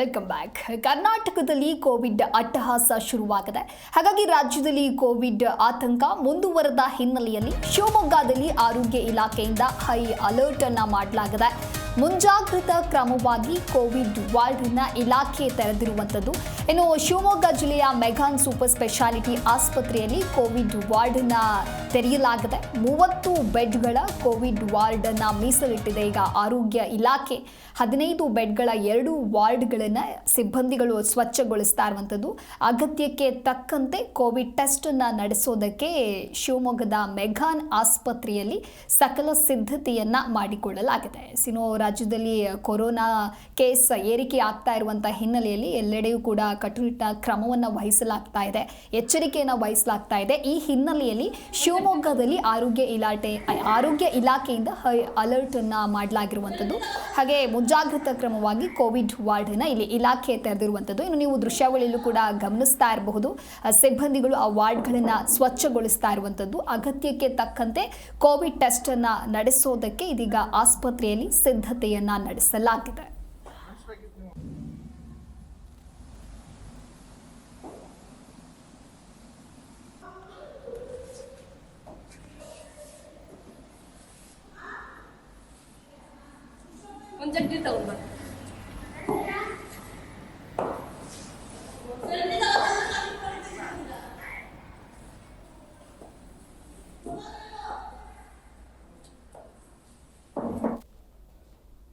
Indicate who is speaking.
Speaker 1: Welcome back ಕರ್ನಾಟಕದಲ್ಲಿ Covid ಅಟ್ಟಹಾಸ ಶುರುವಾಗಿದೆ. ಹಾಗಾಗಿ ರಾಜ್ಯದಲ್ಲಿ ಕೋವಿಡ್ ಆತಂಕ ಮುಂದುವರೆದ ಹಿನ್ನೆಲೆಯಲ್ಲಿ ಶಿವಮೊಗ್ಗದಲ್ಲಿ ಆರೋಗ್ಯ ಇಲಾಖೆಯಿಂದ ಹೈ ಅಲರ್ಟ್ ಅನ್ನು ಮಾಡಲಾಗಿದೆ. ಮುಂಜಾಗ್ರತಾ ಕ್ರಮವಾಗಿ ಕೋವಿಡ್ ವಾರ್ಡ್ನ ಇಲಾಖೆ ತೆರೆದಿರುವಂಥದ್ದು. ಇನ್ನು ಶಿವಮೊಗ್ಗ ಜಿಲ್ಲೆಯ ಮೆಘಾನ್ ಸೂಪರ್ ಸ್ಪೆಷಾಲಿಟಿ ಆಸ್ಪತ್ರೆಯಲ್ಲಿ ಕೋವಿಡ್ ವಾರ್ಡ್ನ ತೆರೆಯಲಾಗಿದೆ ಮೂವತ್ತು ಬೆಡ್ಗಳ ಕೋವಿಡ್ ವಾರ್ಡ್ ಅನ್ನ ಮೀಸಲಿಟ್ಟಿದೆ. ಈಗ ಆರೋಗ್ಯ ಇಲಾಖೆ ಹದಿನೈದು ಬೆಡ್ಗಳ ಎರಡು ವಾರ್ಡ್ಗಳನ್ನು ಸಿಬ್ಬಂದಿಗಳು ಸ್ವಚ್ಛಗೊಳಿಸ್ತಾ ಇರುವಂಥದ್ದು. ಅಗತ್ಯಕ್ಕೆ ತಕ್ಕಂತೆ ಕೋವಿಡ್ ಟೆಸ್ಟ್ ಅನ್ನ ನಡೆಸೋದಕ್ಕೆ ಶಿವಮೊಗ್ಗದ ಮೆಘಾನ್ ಆಸ್ಪತ್ರೆಯಲ್ಲಿ ಸಕಲ ಸಿದ್ಧತೆಯನ್ನು ಮಾಡಿಕೊಳ್ಳಲಾಗಿದೆ. ಸಿನೋ ರಾಜ್ಯದಲ್ಲಿ ಕೊರೋನಾ ಕೇಸ್ ಏರಿಕೆ ಆಗ್ತಾ ಇರುವಂಥ ಹಿನ್ನೆಲೆಯಲ್ಲಿ ಎಲ್ಲೆಡೆಯೂ ಕೂಡ ಕಟ್ಟುನಿಟ್ಟ ಕ್ರಮವನ್ನು ವಹಿಸಲಾಗ್ತಾ ಇದೆ. ಎಚ್ಚರಿಕೆಯನ್ನು ವಹಿಸಲಾಗ್ತಾ ಇದೆ. ಈ ಹಿನ್ನೆಲೆಯಲ್ಲಿ ಶಿವಮೊಗ್ಗದಲ್ಲಿ ಆರೋಗ್ಯ ಇಲಾಖೆ ಆರೋಗ್ಯ ಇಲಾಖೆಯಿಂದ ಹೈ ಅಲರ್ಟ್ ಅನ್ನ ಮಾಡಲಾಗಿರುವಂಥದ್ದು. ಹಾಗೆ ಮುಂಜಾಗ್ರತಾ ಕ್ರಮವಾಗಿ ಕೋವಿಡ್ ವಾರ್ಡ್ ಅನ್ನ ಇಲ್ಲಿ ಇಲಾಖೆ ತೆರೆದಿರುವಂಥದ್ದು. ಇನ್ನು ನೀವು ದೃಶ್ಯಾವಳಿಯಲ್ಲೂ ಕೂಡ ಗಮನಿಸ್ತಾ ಇರಬಹುದು. ಸಿಬ್ಬಂದಿಗಳು ಆ ವಾರ್ಡ್ಗಳನ್ನ ಸ್ವಚ್ಛಗೊಳಿಸ್ತಾ ಇರುವಂಥದ್ದು. ಅಗತ್ಯಕ್ಕೆ ತಕ್ಕಂತೆ ಕೋವಿಡ್ ಟೆಸ್ಟ್ ಅನ್ನ ನಡೆಸೋದಕ್ಕೆ ಇದೀಗ ಆಸ್ಪತ್ರೆಯಲ್ಲಿ ಸಿದ್ಧತೆಯನ್ನ ನಡೆಸಲಾಗಿದೆ. ಮುಂಚಡ್ಡಿ ತಗೊಂಡ್ಬ Thank you.